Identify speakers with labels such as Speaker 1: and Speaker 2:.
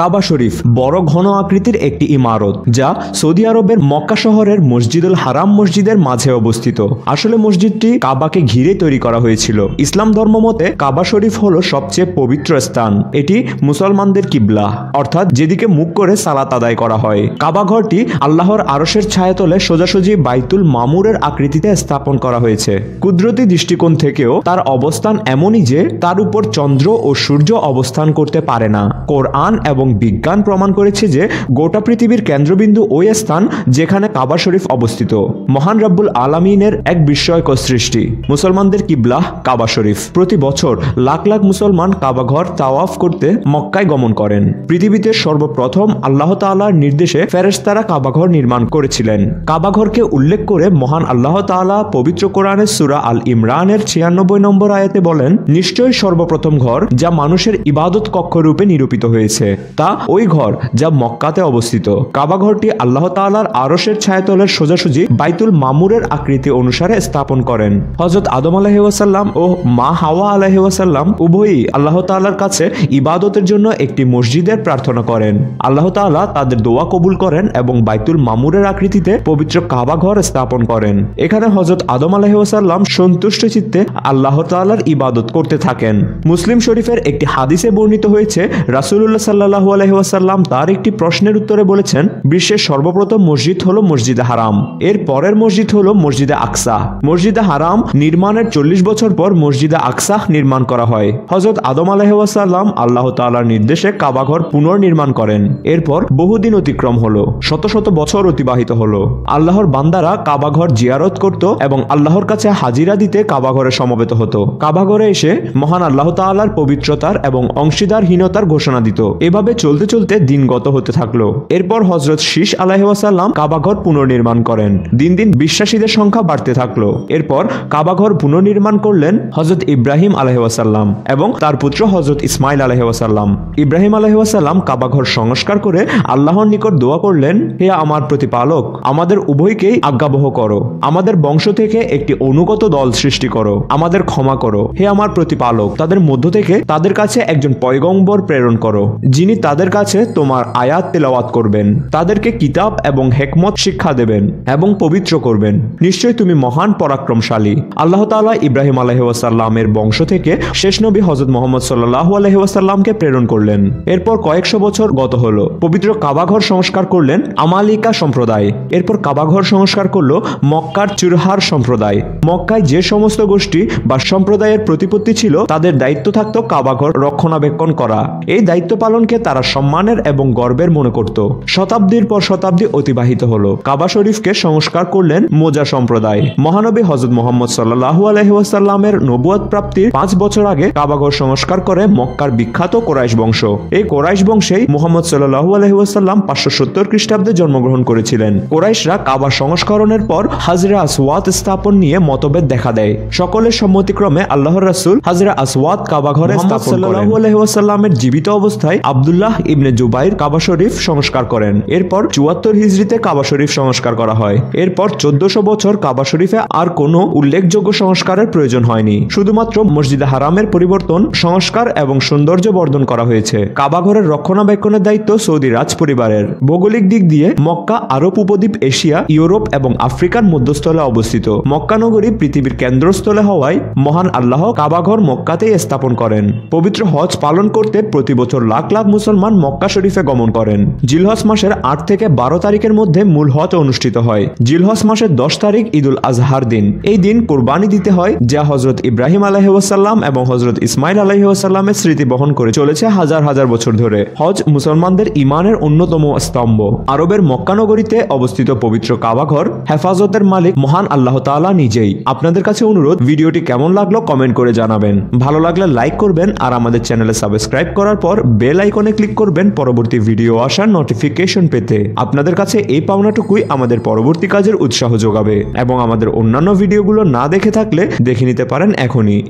Speaker 1: কাবা শরীফ বড় ঘন আকৃতির একটি ইমারত, যা সৌদি আরবের মক্কা শহরের মসজিদুল হারাম মসজিদের মাঝে অবস্থিত। আসলে মসজিদটি কাবাকে ঘিরে তৈরি করা হয়েছিল। ইসলাম ধর্ম মতে কাবা শরীফ হলো সবচেয়ে পবিত্র স্থান। এটি মুসলমানদের কিবলা, অর্থাৎ যেদিকে মুখ করে সালাত আদায় করা হয়। কাবা ঘরটি আল্লাহর আরসের ছায়াতলে সোজাসুজি বাইতুল মামুরের আকৃতিতে স্থাপন করা হয়েছে। কুদরতি দৃষ্টিকোণ থেকেও তার অবস্থান এমনই যে তার উপর চন্দ্র ও সূর্য অবস্থান করতে পারে না। কোরআন এবং বিজ্ঞান প্রমাণ করেছে যে গোটা পৃথিবীর কেন্দ্রবিন্দু ওই স্থান যেখানে কাবা শরীফ অবস্থিত। মহান রব্বুল আলামিনের এক বিস্ময়কর সৃষ্টি। মুসলমানদের কিবলাহ কাবা শরীফ। প্রতি বছর লাখ লাখ মুসলমান কাবা ঘর তাওয়াফ করতে মক্কায় গমন করেন। পৃথিবীতে সর্বপ্রথম আল্লাহ তাআলার নির্দেশে ফেরেশতারা কাবাঘর নির্মাণ করেছিলেন। কাবাঘরকে উল্লেখ করে মহান আল্লাহ তাআলা পবিত্র কোরআনের সূরা আল ইমরানের ছিয়ানব্বই নম্বর আয়াতে বলেন, নিশ্চয়ই সর্বপ্রথম ঘর যা মানুষের ইবাদত কক্ষ রূপে নিরূপিত হয়েছে। তা ওই ঘর যা মক্কাতে অবস্থিত। কাবা ঘরটি আল্লাহ তাআলার আরশের ছায়াতলের সোজাসুজি বাইতুল মামুরের আকৃতি অনুসারে স্থাপন করেন। হজরত আদম আলাহিউসাল্লাম ও মা হাওয়া আলাহিউসাল্লাম উভয়ই আল্লাহ তাআলার কাছে ইবাদতের জন্য একটি মসজিদের প্রার্থনা করেন। আল্লাহ তাআলা তাদের দোয়া কবুল করেন এবং বাইতুল মামুরের আকৃতিতে পবিত্র কাবা ঘর স্থাপন করেন। এখানে হজরত আদম আলাহিউসাল্লাম সন্তুষ্ট চিত্তে আল্লাহ তাআলার ইবাদত করতে থাকেন। মুসলিম শরীফের একটি হাদিসে বর্ণিত হয়েছে, রাসূলুল্লাহ সাল্লাল্লাহু আলহিহাসাল্লাম তার একটি প্রশ্নের উত্তরে বলেছেন, বিশ্বের সর্বপ্রথম মসজিদ হলো মসজিদে হারাম। এর পরের মসজিদ হলো মসজিদে আকসা। মসজিদে হারাম নির্মাণের চল্লিশ বছর পর মসজিদে আকসা নির্মাণ করা হয়। হজরত আদম আলহাসাল্লাম আল্লাহ তালার নির্দেশে কাবাঘর পুনর্নির্মাণ করেন। এরপর বহুদিন অতিক্রম হলো, শত শত বছর অতিবাহিত হলো। আল্লাহর বান্দারা কাবাঘর জিয়ারত করত এবং আল্লাহর কাছে হাজিরা দিতে কাবাঘরে সমবেত হতো। কাবাঘরে এসে মহান আল্লাহ তাআলার পবিত্রতার এবং অংশীদারহীনতার ঘোষণা দিত। এভাবে চলতে চলতে দিন গত হতে থাকল। এরপর হজরত শীষ আলাহিসাল্লাম কাবাঘর পুনর্নির্মাণ করেন। দিন দিন বিশ্বাসীদের সংখ্যা বাড়তে থাকল। এরপর কাবাঘর পুনর্নির্মাণ করলেন হজরত ইব্রাহিম আলহাসাল্লাম এবং তার পুত্র হজরত ইসমাইল আলহাসাল্লাম ইব্রাহিম আলহাসাল্লাম কাবাঘর সংস্কার করে আল্লাহর নিকট দোয়া করলেন, হে আমার প্রতিপালক, আমাদের উভয়কেই আজ্ঞাবহ করো। আমাদের বংশ থেকে একটি অনুগত দল সৃষ্টি করো। আমাদের ক্ষমা করো। হে আমার প্রতিপালক, তাদের মধ্য থেকে তাদের কাছে একজন পয়গম্বর প্রেরণ করো, যিনি তাদের কাছে তোমার আয়াত তেলাওয়াত করবেন। তাদেরকে কিতাব এবং হেকমত শিক্ষা দেবেন এবং পবিত্র করবেন। নিশ্চয়ই তুমি মহান পরাক্রমশালী। আল্লাহ তাআলা ইব্রাহিম আলহিউসাল্লামের বংশ থেকে শেষ নবী হজরত মোহাম্মদ সাল্লাহ আলহিউসাল্লামকে প্রেরণ করলেন। এরপর কয়েকশো বছর গত হলো। পবিত্র কাবাঘর সংস্কার করলেন আমালিকা সম্প্রদায়। এরপর কাবাঘর সংস্কার করল মক্কার চুরহার সম্প্রদায়। মক্কায় যে সমস্ত গোষ্ঠী বা সম্প্রদায়ের প্রতিপত্তি ছিল, তাদের দায়িত্ব থাকতো কাবাঘর রক্ষণাবেক্ষণ করা। এই দায়িত্ব পালনকে তারা সম্মানের এবং গর্বের মনে করত। শতাব্দীর পর শতাব্দী অতিবাহিত হলো। কাবা শরীফকে সংস্কার করলেন মোজা সম্প্রদায়। মহানবী হজরত মোহাম্মদ সাল্লাহু আলহিহাসাল্লামের নবুয়াদ প্রাপ্তির পাঁচ বছর আগে কাবাঘর সংস্কার করে মক্কার বিখ্যাত কোরাইশ বংশ। এই কোরাইশ বংশেই মোহাম্মদ সাল্লাহু আলহিহাসাল্লাম পাঁচশো সত্তর খ্রিস্টাব্দে জন্মগ্রহণ করেছিলেন। কোরাইশরা কাবা সংস্করণের পর হাজরা আসওয়াত স্থাপন নিয়ে মতভেদ দেখা দেয়। সকলের সম্মতিক্রমে আল্লাহর রাসুল হাজরা আসওয়াত কাবা ঘরে স্থাপন আলহিহাসাল্লামের জীবিত অবস্থায় আবদুল্লাহ ইবনে জুবাইর কাবা শরীফ সংস্কার করেন। এরপর চুয়াত্তর হিজড়িতে কাবা শরীফ সংস্কার করা হয়। এরপর চোদ্দশো বছর কাবা শরীফে আর কোনো উল্লেখযোগ্য সংস্কারের প্রয়োজন হয়নি। শুধুমাত্র মসজিদে হারামের পরিবর্তন, সংস্কার এবং সৌন্দর্য বর্ধন করা হয়েছে। কাবাঘরের রক্ষণাবেক্ষণের দায়িত্ব সৌদি রাজ পরিবারের ভৌগোলিক দিক দিয়ে মক্কা, আরব উপদ্বীপ, এশিয়া, ইউরোপ এবং আফ্রিকার মধ্যস্থলে অবস্থিত। মক্কা নগরী পৃথিবীর কেন্দ্রস্থলে হওয়ায় মহান আল্লাহ কাবাঘর মক্কাতেই স্থাপন করেন। পবিত্র হজ পালন করতে প্রতি বছর লাখ লাখ মুসলমান মক্কা শরীফে গমন করেন। জিলহজ মাসের আট থেকে বারো তারিখের মধ্যে মূল হজ অনুষ্ঠিত হয়। জিলহজ মাসের দশ তারিখ ঈদুল আজহার দিন। এই দিন কোরবানি দিতে হয়, যা হজরত ইব্রাহিম আলহিউসাল্লাম এবং হজরত ইসমাইল আলহিউসাল্লামের স্মৃতি বহন করে চলেছে হাজার হাজার বছর ধরে। হজ মুসলমানদের ইমানের অন্যতম স্তম্ভ। আরবের মক্কানগরীতে অবস্থিত পবিত্র কাবাঘর হেফাজতের মালিক মহান আল্লাহ তাআলা নিজেই। আপনাদের কাছে অনুরোধ, ভিডিওটি কেমন লাগল কমেন্ট করে জানাবেন। ভালো লাগলে লাইক করবেন আর আমাদের চ্যানেলে সাবস্ক্রাইব করার পর বেল আইকনে ক্লিক করবেন পরবর্তী ভিডিও আসার নোটিফিকেশন পেতে। আপনাদের কাছে এই পাওনাটুকুই আমাদের পরবর্তী কাজের উৎসাহ যোগাবে এবং আমাদের অন্যান্য ভিডিওগুলো না দেখে থাকলে দেখে নিতে পারেন এখনই।